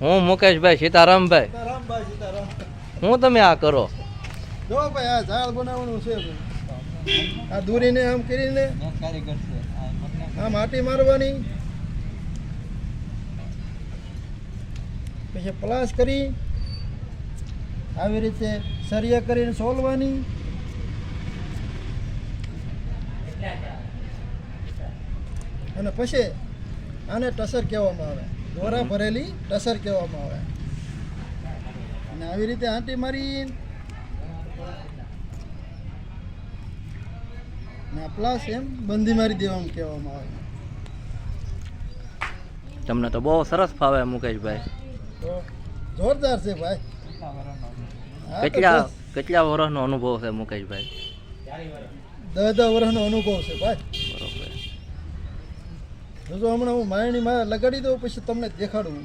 હું મુકેશભાઈ સીતારામભાઈ. સીતારામભાઈ સીતારામ હું તમે આ કરો? જો ભાઈ આ ઝાડ બનાવવાનું છે. આ દોરીને આમ કરીને આમ માટી મારવાની. પછી પ્લાસ કરી આવી રીતે સરિયા કરીને સોલવાની. અને પછી આને ટસર કહેવામાં આવે. દોરા ભરેલી ટસર કહેવામાં આવે. અને આવી રીતે આંટી મારી આ એમ બંધી મારી દેવામાં કહેવામાં આવે. તમને તો બહુ સરસ ફાવે મુકેશભાઈ. જોરદાર છે ભાઈ. કેટલા કેટલા વર્ષનો અનુભવ છે મુકેશભાઈ? દસ દસ વર્ષનો અનુભવ છે ભાઈ. જો હમણાં હું માયણી માં લગાડી દઉં પછી તમને દેખાડું.